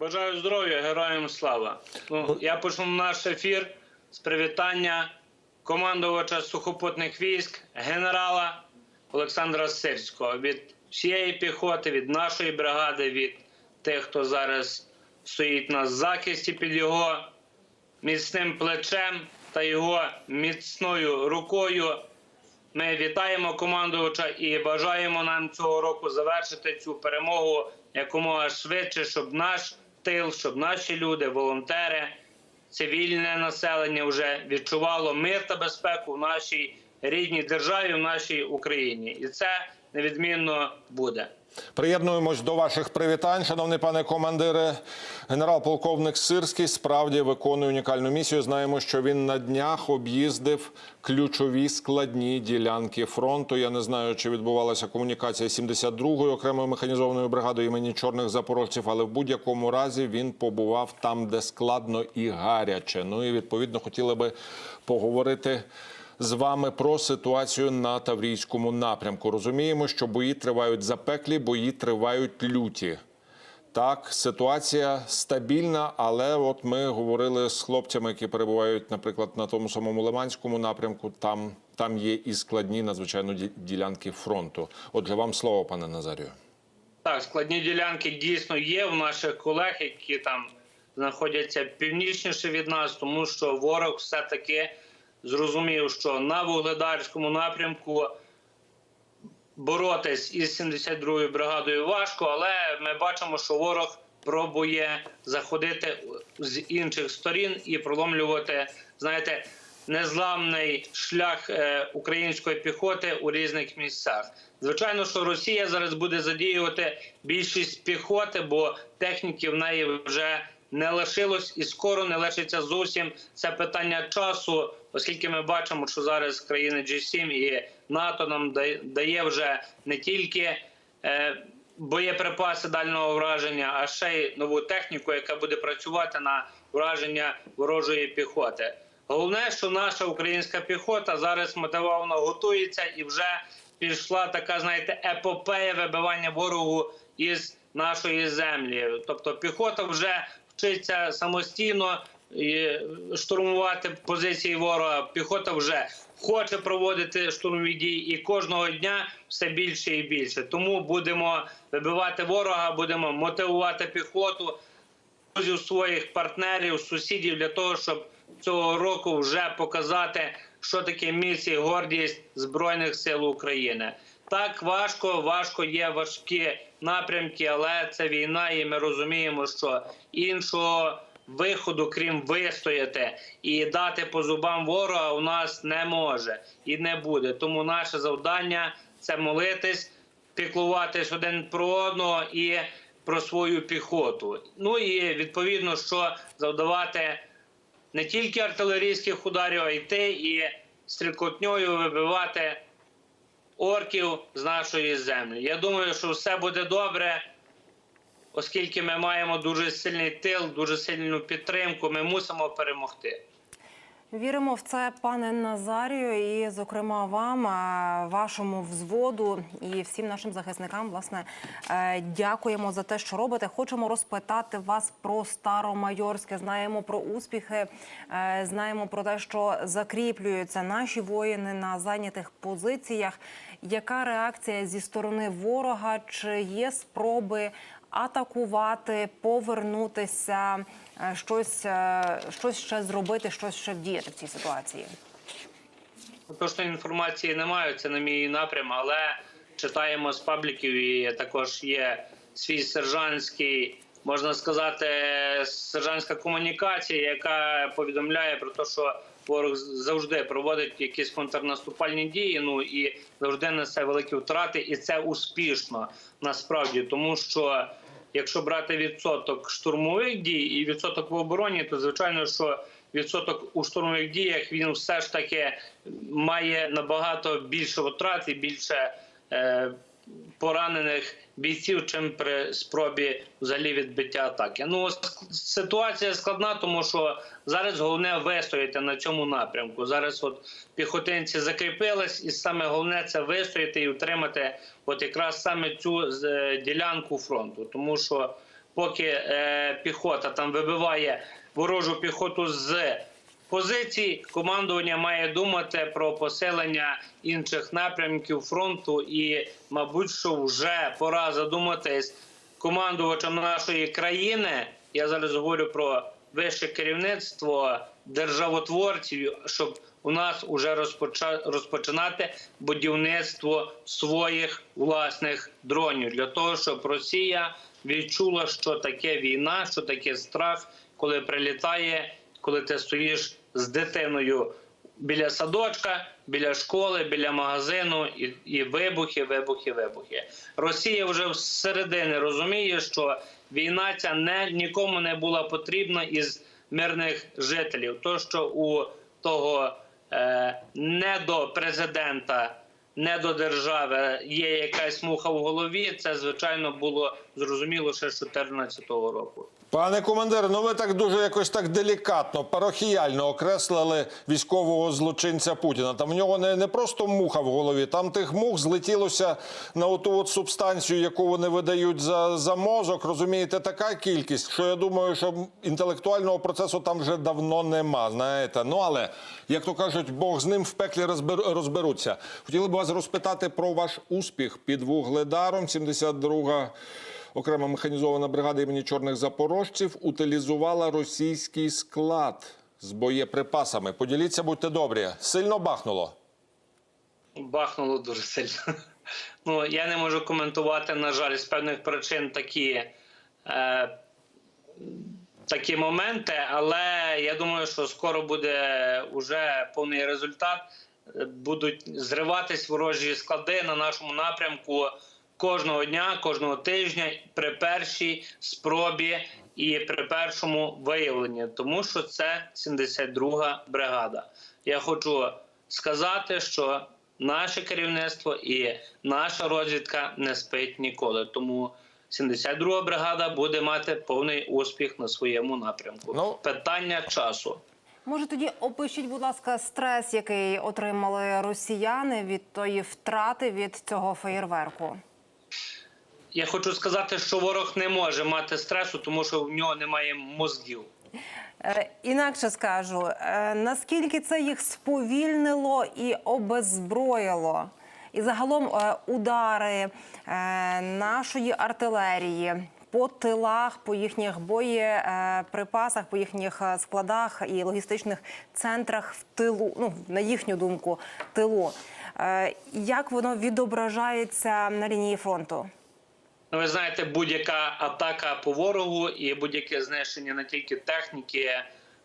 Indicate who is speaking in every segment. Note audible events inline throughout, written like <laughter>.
Speaker 1: Бажаю здоров'я, героям слава. Ну, я почну наш ефір з привітання командувача сухопутних військ, генерала Олександра Сирського від всієї піхоти, від нашої бригади, від тих, хто зараз стоїть на захисті під його міцним плечем та його міцною рукою. Ми вітаємо командувача і бажаємо нам цього року завершити цю перемогу якомога швидше, щоб наш тил, щоб наші люди, волонтери, цивільне населення вже відчувало мир та безпеку в нашій рідній державі, в нашій Україні. І це невідмінно буде.
Speaker 2: Приєднуємось до ваших привітань, шановний пане командире. Генерал-полковник Сирський справді виконує унікальну місію. Знаємо, що він на днях об'їздив ключові складні ділянки фронту. Я не знаю, чи відбувалася комунікація 72-ї окремої механізованої бригади імені чорних запорожців, але в будь-якому разі він побував там, де складно і гаряче. Ну і відповідно хотіли би поговорити з вами про ситуацію на Таврійському напрямку. Розуміємо, що бої тривають запеклі, бої тривають люті. Так, ситуація стабільна, але от ми говорили з хлопцями, які перебувають, наприклад, на тому самому Лиманському напрямку. Там, там є і складні надзвичайно ді- ділянки фронту. Отже, вам слово, пане Назарію.
Speaker 1: Так, складні ділянки дійсно є в наших колег, які там знаходяться північніше від нас, тому що ворог все-таки зрозумів, що на вугледарському напрямку боротись із 72-ю бригадою важко, але ми бачимо, що ворог пробує заходити з інших сторін і проломлювати, знаєте, незламний шлях е, української піхоти у різних місцях. Звичайно, що Росія зараз буде задіювати більшість піхоти, бо техніки в неї вже не лишилось і скоро не лишиться зовсім. Це питання часу, оскільки ми бачимо, що зараз країни G7 і НАТО нам дає- вже не тільки е, боєприпаси дальнього враження, а ще й нову техніку, яка буде працювати на враження ворожої піхоти. Головне, що наша українська піхота зараз мотивовано готується і вже пішла така, знаєте, епопея вибивання ворогу із нашої землі. Тобто піхота вже вчиться самостійно штурмувати позиції ворога. Піхота вже хоче проводити штурмові дії, і кожного дня все більше і більше. Тому будемо вибивати ворога, будемо мотивувати піхоту друзів своїх партнерів, сусідів для того, щоб цього року вже показати, що таке і гордість збройних сил України. Так важко, важко є важкі напрямки, але це війна, і ми розуміємо, що іншого виходу, крім вистояти і дати по зубам ворога, у нас не може і не буде. Тому наше завдання це молитись, піклуватись один про одного і про свою піхоту. Ну і відповідно, що завдавати не тільки артилерійських ударів, а йти і стрілкотньою вибивати орків з нашої землі. Я думаю, що все буде добре, оскільки ми маємо дуже сильний тил, дуже сильну підтримку. Ми мусимо перемогти.
Speaker 3: Віримо в це, пане Назарію, і, зокрема, вам, е, вашому взводу і всім нашим захисникам. Власне, е, дякуємо за те, що робите. Хочемо розпитати вас про Старомайорське. Знаємо про успіхи, е, знаємо про те, що закріплюються наші воїни на зайнятих позиціях. Яка реакція зі сторони ворога? Чи є спроби? Атакувати, повернутися, е, щось, е, щось ще зробити, щось ще вдіяти в цій ситуації.
Speaker 1: Точної інформації немає, це не мій напрям, але читаємо з пабліків і також є свій сержантський, можна сказати, сержантська комунікація, яка повідомляє про те, що ворог завжди проводить якісь контрнаступальні дії. Ну і завжди несе великі втрати, і це успішно насправді, тому що. Якщо брати відсоток штурмових дій і відсоток в обороні, то звичайно, що відсоток у штурмових діях він все ж таки має набагато більше втрат і більше е, поранених бійців, чим при спробі взагалі відбиття атаки. Ну ситуація складна, тому що зараз головне вистояти на цьому напрямку. Зараз от піхотинці закріпились, і саме головне це вистояти і утримати от якраз саме цю е, ділянку фронту, тому що поки е, піхота там вибиває ворожу піхоту з позицій, командування має думати про поселення інших напрямків фронту, і, мабуть, що вже пора задуматись командувачам нашої країни. Я зараз говорю про вище керівництво державотворців, щоб у нас уже розпоча... розпочинати будівництво своїх власних дронів для того, щоб Росія відчула, що таке війна, що таке страх, коли прилітає, коли ти стоїш з дитиною біля садочка, біля школи, біля магазину, і, і вибухи, вибухи, вибухи. Росія вже всередині розуміє, що війна ця не нікому не була потрібна із мирних жителів. То, що у того е, до держави є якась муха в голові, це звичайно було зрозуміло ще з 2014 року.
Speaker 2: Пане командир, ну ви так дуже якось так делікатно, парохіяльно окреслили військового злочинця Путіна. Там в нього не, не просто муха в голові, там тих мух злетілося на оту от субстанцію, яку вони видають за, за мозок. Розумієте, така кількість, що я думаю, що інтелектуального процесу там вже давно нема. Знаєте, ну але як то кажуть, Бог з ним в пеклі розбер, розберуться. Хотіли б вас розпитати про ваш успіх під вугледаром. 72-га Окрема механізована бригада імені чорних запорожців утилізувала російський склад з боєприпасами. Поділіться, будьте добрі. Сильно бахнуло.
Speaker 1: Бахнуло дуже сильно. Ну я не можу коментувати, на жаль, з певних причин такі, е, такі моменти, але я думаю, що скоро буде уже повний результат. Будуть зриватись ворожі склади на нашому напрямку кожного дня, кожного тижня при першій спробі і при першому виявленні, тому що це 72-га бригада. Я хочу сказати, що наше керівництво і наша розвідка не спить ніколи. Тому 72-га бригада буде мати повний успіх на своєму напрямку.
Speaker 2: Ну.
Speaker 1: Питання часу.
Speaker 3: Може, тоді опишіть, будь ласка, стрес, який отримали росіяни від тої втрати від цього феєрверку.
Speaker 1: Я хочу сказати, що ворог не може мати стресу, тому що в нього немає мозгів.
Speaker 3: Е, Інакше скажу, е, наскільки це їх сповільнило і обеззброїло? І загалом е, удари нашої артилерії по тилах, по їхніх боєприпасах, по їхніх складах і логістичних центрах в тилу, ну на їхню думку, тилу. Як воно відображається на лінії фронту?
Speaker 1: Ну, ви знаєте, будь-яка атака по ворогу і будь-яке знищення не тільки техніки.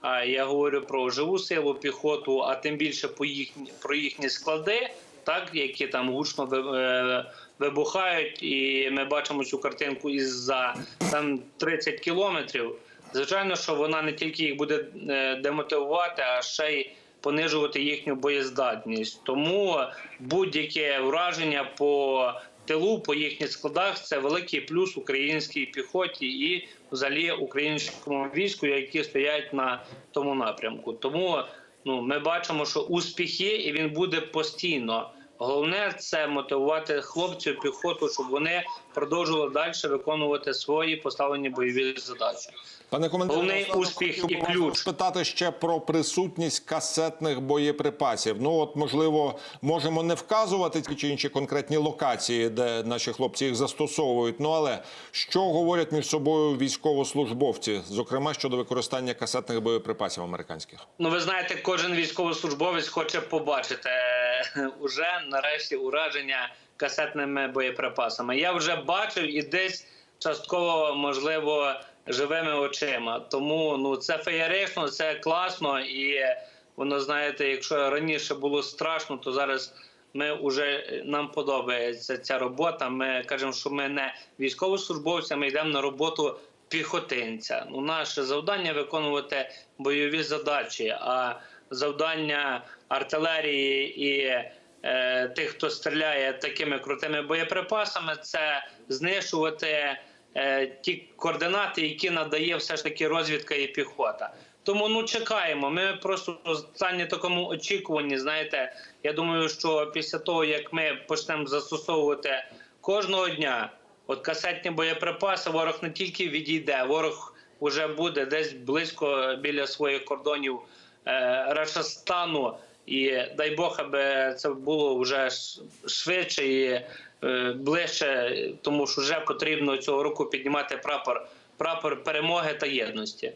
Speaker 1: А я говорю про живу силу піхоту, а тим більше по їхні про їхні склади, так які там гучно е, вибухають, і ми бачимо цю картинку із за там 30 кілометрів. Звичайно, що вона не тільки їх буде е, демотивувати, а ще й понижувати їхню боєздатність. Тому будь-яке враження по тилу, по їхніх складах це великий плюс українській піхоті і взагалі українському війську, які стоять на тому напрямку. Тому ну ми бачимо, що успіх є, і він буде постійно. Головне це мотивувати хлопців, піхоту, щоб вони продовжували далі виконувати свої поставлені бойові задачі.
Speaker 2: Пане
Speaker 1: Головний успіх і ключ.
Speaker 2: Спитати ще про присутність касетних боєприпасів. Ну от можливо, можемо не вказувати ті чи інші конкретні локації, де наші хлопці їх застосовують. Ну але що говорять між собою військовослужбовці, зокрема щодо використання касетних боєприпасів американських?
Speaker 1: Ну, ви знаєте, кожен військовослужбовець хоче побачити <laughs> уже нарешті ураження касетними боєприпасами. Я вже бачив і десь частково можливо живими очима. Тому ну це феєрично, це класно, і воно знаєте, якщо раніше було страшно, то зараз. Ми вже нам подобається ця робота. Ми кажемо, що ми не військовослужбовці, ми йдемо на роботу піхотинця. Ну, наше завдання виконувати бойові задачі, а завдання артилерії і е, тих, хто стріляє такими крутими боєприпасами, це знищувати е, ті координати, які надає все ж таки розвідка і піхота. Тому ну чекаємо. Ми просто стані такому очікуванні. Знаєте, я думаю, що після того як ми почнемо застосовувати кожного дня От касетні боєприпаси ворог не тільки відійде, ворог вже буде десь близько біля своїх кордонів е, Рашастану. І дай Бог, аби це було вже швидше і е, ближче, тому що вже потрібно цього року піднімати прапор, прапор перемоги та єдності.